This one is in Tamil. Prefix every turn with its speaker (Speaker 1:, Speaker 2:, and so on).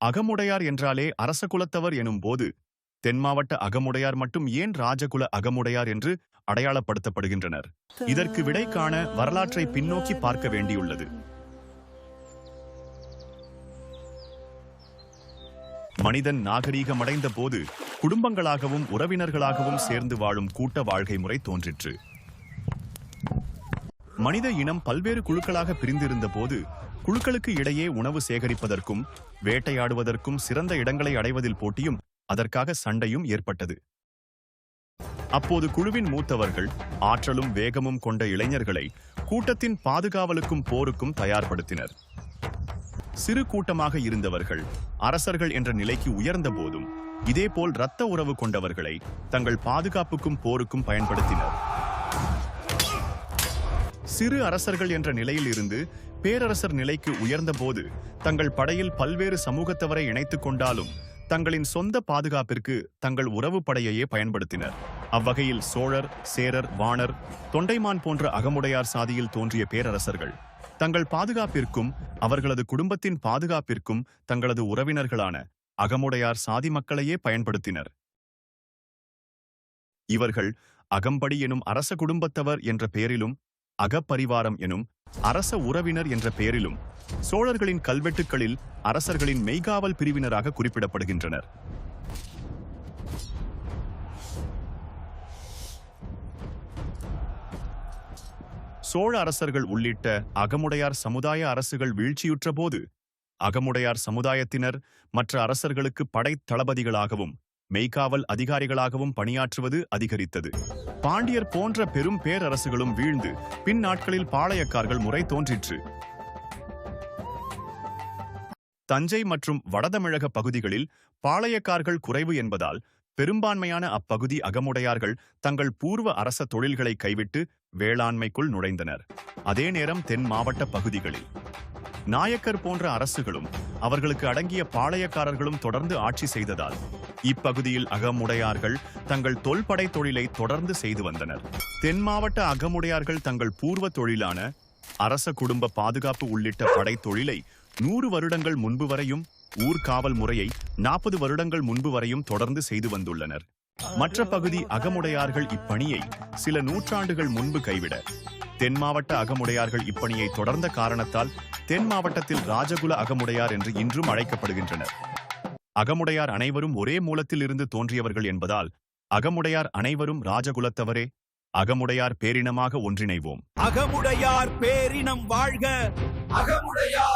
Speaker 1: அகமுடையார் என்றாலே அரச குலத்தவர் எனும் போது தென் மாவட்ட அகமுடையார் மட்டும் ஏன் ராஜகுல அகமுடையார் என்று அடையாளப்படுத்தப்படுகின்றனர்? இதற்கு விடை காண வரலாற்றை பின்னோக்கி பார்க்க வேண்டியுள்ளது. மனிதன் நாகரீகமடைந்த போது குடும்பங்களாகவும் உறவினர்களாகவும் சேர்ந்து வாழும் கூட்ட வாழ்க்கை முறை தோன்றிற்று. மனித இனம் பல்வேறு குழுக்களாக பிரிந்திருந்த போது குழுக்களுக்கு இடையே உணவு சேகரிப்பதற்கும் வேட்டையாடுவதற்கும் சிறந்த இடங்களை அடைவதில் போட்டியும் அதற்காக சண்டையும் ஏற்பட்டது. அப்போது குழுவின் மூத்தவர்கள் ஆற்றலும் வேகமும் கொண்ட இளைஞர்களை கூட்டத்தின் பாதுகாவலுக்கும் போருக்கும் தயார்படுத்தினர். சிறு கூட்டமாக இருந்தவர்கள் அரசர்கள் என்ற நிலைக்கு உயர்ந்த போதும் இதேபோல் இரத்த உறவு கொண்டவர்களை தங்கள் பாதுகாப்புக்கும் போருக்கும் பயன்படுத்தினர். சிறு அரசர்கள் என்ற நிலையில் இருந்து பேரரசர் நிலைக்கு உயர்ந்தபோது தங்கள் படையில் பல்வேறு சமூகத்தவரை இணைத்துக் கொண்டாலும் தங்களின் சொந்த பாதுகாப்பிற்கு தங்கள் உறவு படையையே பயன்படுத்தினர். அவ்வகையில் சோழர் சேரர் வாணர் தொண்டைமான் போன்ற அகமுடையார் சாதியில் தோன்றிய பேரரசர்கள் தங்கள் பாதுகாப்பிற்கும் அவர்களது குடும்பத்தின் பாதுகாப்பிற்கும் தங்களது உறவினர்களான அகமுடையார் சாதி மக்களையே பயன்படுத்தினர். இவர்கள் அகம்படி எனும் அரச குடும்பத்தவர் என்ற பெயரிலும் அகப்பரிவாரம் எனும் அரச உறவினர் என்ற பெயரிலும் சோழர்களின் கல்வெட்டுக்களில் அரசர்களின் மெய்காவல் பிரிவினராக குறிப்பிடப்படுகின்றனர். சோழ அரசர்கள் உள்ளிட்ட அகமுடையார் சமுதாய அரசுகள் வீழ்ச்சியுற்ற போது அகமுடையார் சமுதாயத்தினர் மற்ற அரசர்களுக்கு படைத் தளபதிகளாகவும் மெய்காவல் அதிகாரிகளாகவும் பணியாற்றுவது அதிகரித்தது. பாண்டியர் போன்ற பெரும் பேரரசுகளும் வீழ்ந்து பின் நாட்களில் பாளையக்கார்கள் முறை தோன்றிற்று. தஞ்சை மற்றும் வடதமிழக பகுதிகளில் பாளையக்கார்கள் குறைவு என்பதால் பெரும்பான்மையான அப்பகுதி அகமுடையார்கள் தங்கள் பூர்வ அரச தொழில்களை கைவிட்டு வேளாண்மைக்குள் நுழைந்தனர். அதே நேரம் தென் மாவட்ட பகுதிகளில் நாயக்கர் போன்ற அரசுகளும் அவர்களுக்கு அடங்கிய பாளையக்காரர்களும் தொடர்ந்து ஆட்சி செய்ததால் இப்பகுதியில் அகமுடையார்கள் தங்கள் தொல்படை தொழிலை தொடர்ந்து செய்து வந்தனர். தென் மாவட்ட அகமுடையார்கள் தங்கள் பூர்வ தொழிலான அரச குடும்ப பாதுகாப்பு உள்ளிட்ட படை தொழிலை நூறு வருடங்கள் முன்பு வரையும் ஊர்காவல் முறையை நாற்பது வருடங்கள் முன்பு வரையும் தொடர்ந்து செய்து வந்துள்ளனர். மற்ற பகுதி அகமுடையார்கள் இப்பணியை சில நூற்றாண்டுகள் முன்பு கைவிட தென் மாவட்ட அகமுடையார்கள் இப்பணியை தொடர்ந்த காரணத்தால் தென் மாவட்டத்தில் ராஜகுல அகமுடையார் என்று இன்றும் அழைக்கப்படுகின்றனர். அகமுடையார் அனைவரும் ஒரே மூலத்தில் இருந்து தோன்றியவர்கள் என்பதால் அகமுடையார் அனைவரும் ராஜகுலத்தவரே அகமுடையார் பேரினமாக ஒன்றிணைவோம்.
Speaker 2: அகமுடையார் பேரினம் வாழ்க அகமுடையார்